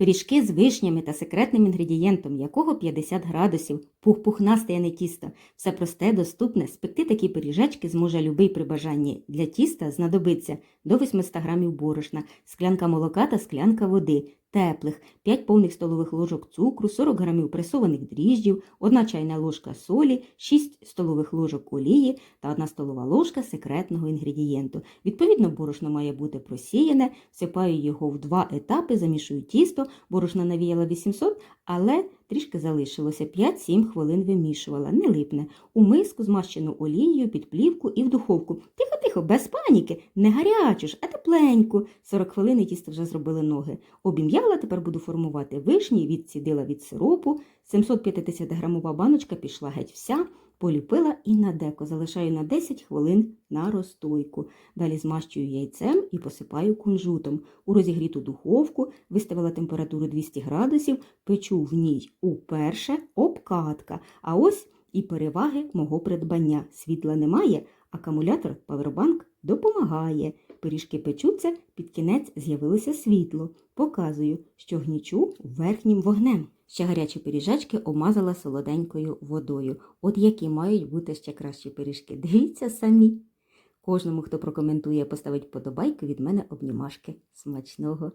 Пиріжки з вишнями та секретним інгредієнтом, якого 50 градусів, пух-пухнасте а не тісто. Все просте, доступне. Спекти такі пиріжечки зможе любий при бажанні. Для тіста знадобиться до 800 грамів борошна, склянка молока та склянка води, теплих, 5 повних столових ложок цукру, 40 грамів пресованих дріжджів, 1 чайна ложка солі, 6 столових ложок олії та 1 столова ложка секретного інгредієнту. Відповідно, борошно має бути просіяне, всипаю його в два етапи, замішую тісто, борошна навіяла 800, але трішки залишилося 5-7 хвилин вимішувала, не липне. У миску змащену олією під плівку і в духовку. Тихо-тихо, без паніки, не гарячу ж, а тепленьку. 40 хвилин і тісто вже зробили ноги. Обім'яла, тепер буду формувати вишні, відсідила від сиропу. 750 грамова баночка пішла геть вся, поліпила і на деко залишаю на 10 хвилин на розстойку. Далі змащую яйцем і посипаю кунжутом. У розігріту духовку виставила температуру 200 градусів, печу в ній уперше обкатка. А ось і переваги мого придбання. Світла немає, акумулятор Powerbank допомагає. Пиріжки печуться, під кінець з'явилося світло. Показую, що гнічу верхнім вогнем. Ще гарячі пиріжечки омазала солоденькою водою. От які мають бути ще кращі пиріжки. Дивіться самі. Кожному, хто прокоментує, поставить подобайку від мене обнімашки. Смачного!